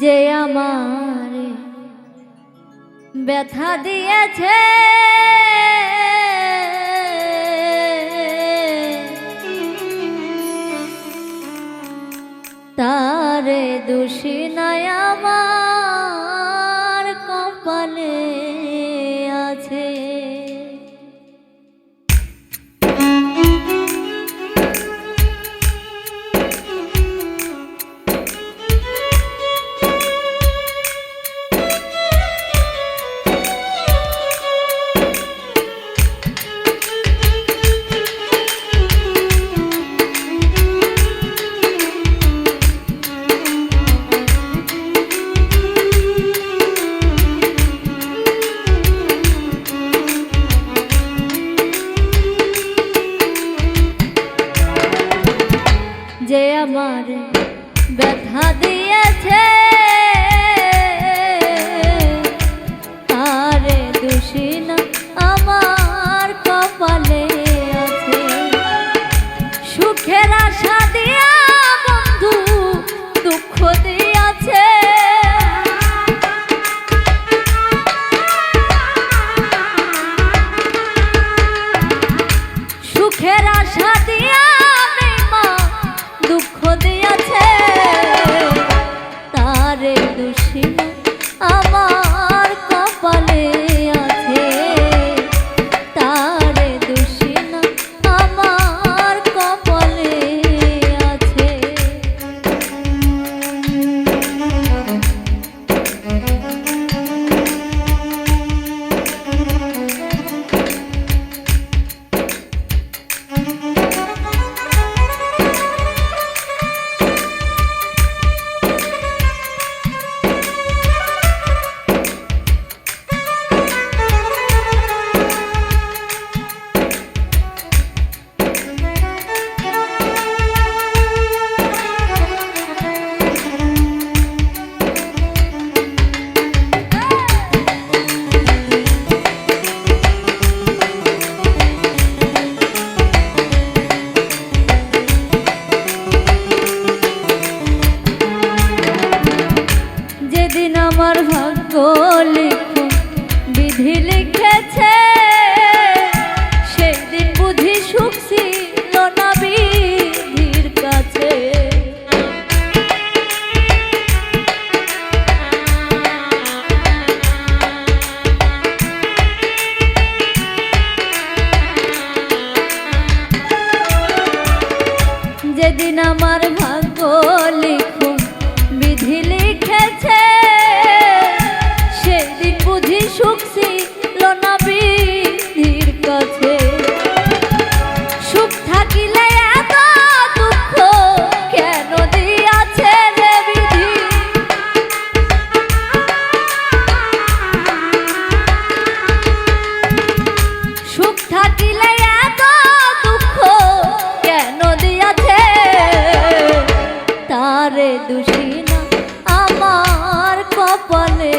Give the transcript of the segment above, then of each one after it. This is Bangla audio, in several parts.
যে আমার ব্যথা দিয়েছে। তারে দোষী নয় আমার। যে আমার ব্যথা দিয়েছে। যেদিন আমার ভাগ্য না আমার কপালে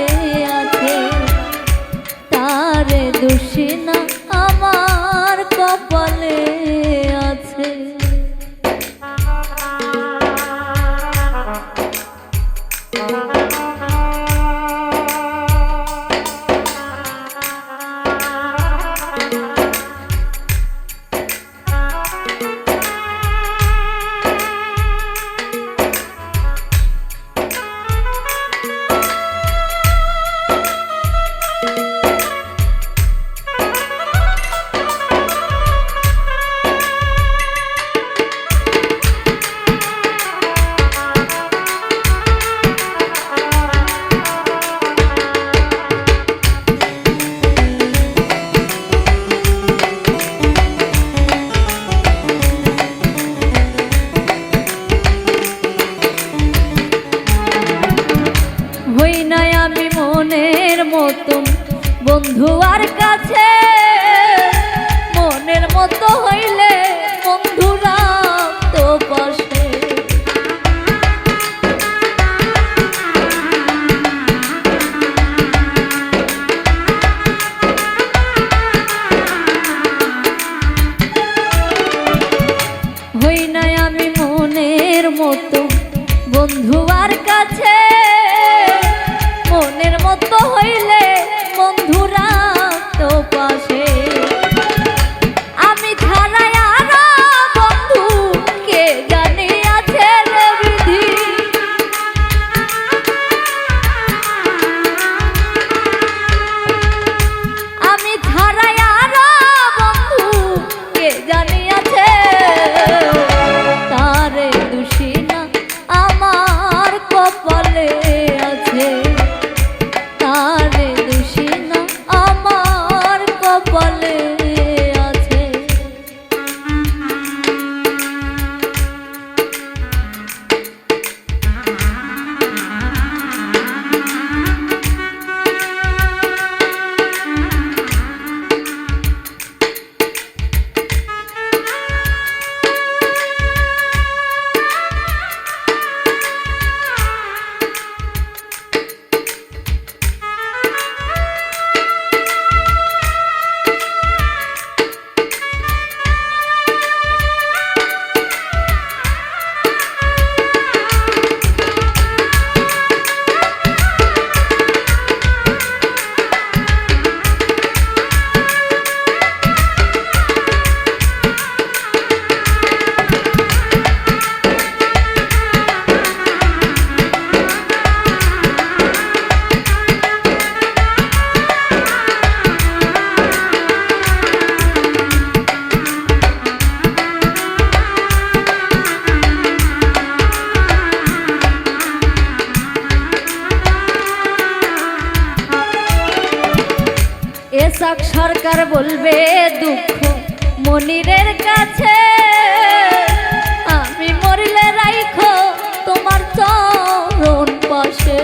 মতো বন্ধু আর কাছে মনের মতো হইলে সরকার বলবে দুঃখ মনিরের কাছে, আমি মরিলে রাইখো তোমার চরণ পাশে।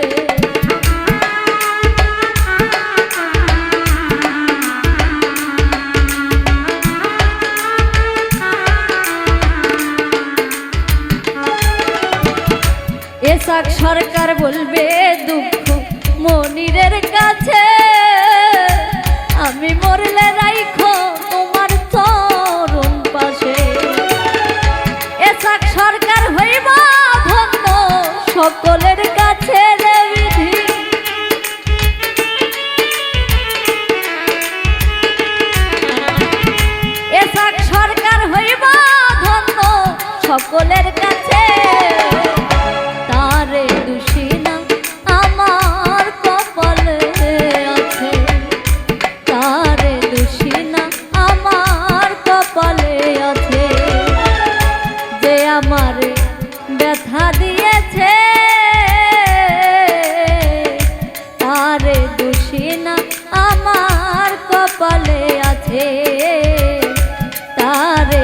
এসাক সরকার বলবে, দুঃখ মনিরের কাছে আমি মরলে রাইখো তোমার চরণ পাশে। এসাক সরকার হইব ধন্য সকলের কাছে সকলের কপালে আছে তারে